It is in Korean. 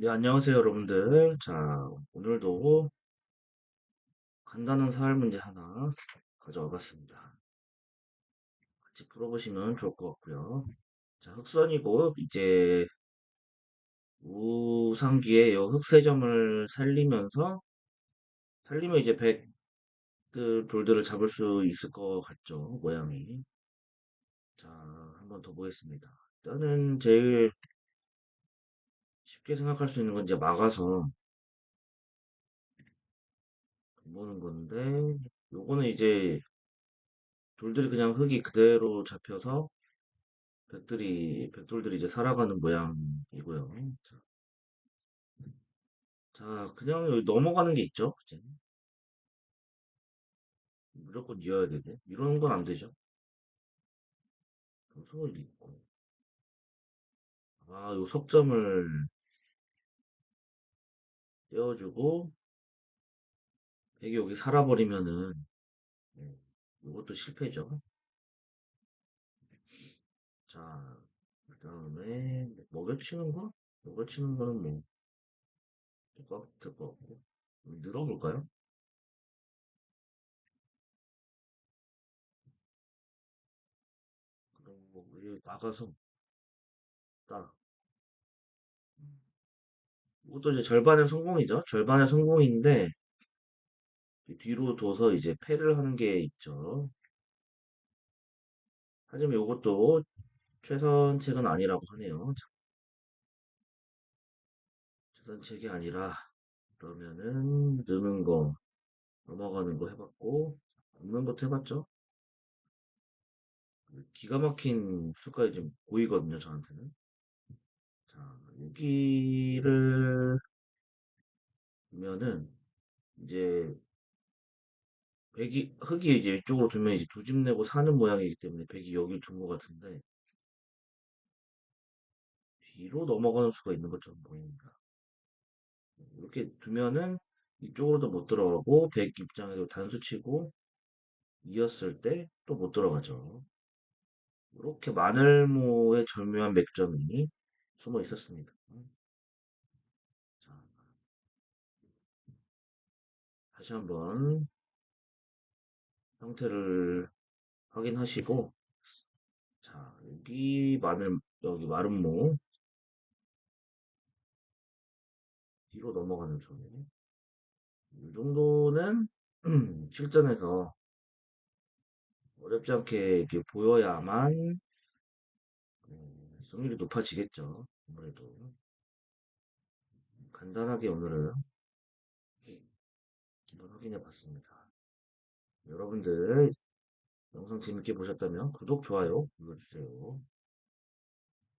네, 안녕하세요, 여러분들. 자, 오늘도 간단한 사활 문제 하나 가져와 봤습니다. 같이 풀어보시면 좋을 것 같고요. 자, 흑선이고, 이제 우상기에 요 흑세점을 살리면서, 살리면 이제 백들, 돌들을 잡을 수 있을 것 같죠, 모양이. 자, 한번 더 보겠습니다. 일단은 제일 쉽게 생각할 수 있는 건 이제 막아서 보는 건데, 요거는 이제 돌들이 그냥 흙이 그대로 잡혀서 백들이, 백돌들이 이제 살아가는 모양이고요. 자, 자, 그냥 여기 넘어가는 게 있죠. 이제 무조건 이어야 되네. 이런 건안 되죠. 소을 잇고. 아, 요 석점을 떼어주고, 백이 여기 살아버리면은, 네, 이것도 실패죠. 자, 그 다음에, 먹여치는 거? 먹여치는 거는 뭐, 똑같을 것 같고. 늘어볼까요? 그럼 뭐, 여기 나가서, 딱. 이것도 이제 절반의 성공이죠. 절반의 성공인데, 뒤로 둬서 이제 패를 하는 게 있죠. 하지만 이것도 최선책은 아니라고 하네요. 자, 최선책이 아니라 그러면은 느는 거, 넘어가는 거 해봤고 없는 것도 해봤죠. 기가 막힌 수까지 좀 보이거든요, 저한테는. 자, 여기를 보면은 이제 백이 흙이 이제 이쪽으로 두면 이제 두 집 내고 사는 모양이기 때문에 백이 여기를 둔 것 같은데 뒤로 넘어가는 수가 있는 것처럼 보입니다. 이렇게 두면은 이쪽으로도 못 들어가고 백 입장에도 단수 치고 이었을 때 또 못 들어가죠. 이렇게 마늘모의 절묘한 맥점이 숨어 있었습니다. 다시 한번 형태를 확인하시고 자 여기 마늘 여기 마름모 뒤로 넘어가는 수. 이 정도는 실전에서 어렵지 않게 이렇게 보여야만 음, 승률이 높아지겠죠. 아무래도 간단하게 오늘은 한번 확인해 봤습니다. 여러분들 영상 재밌게 보셨다면 구독, 좋아요 눌러주세요.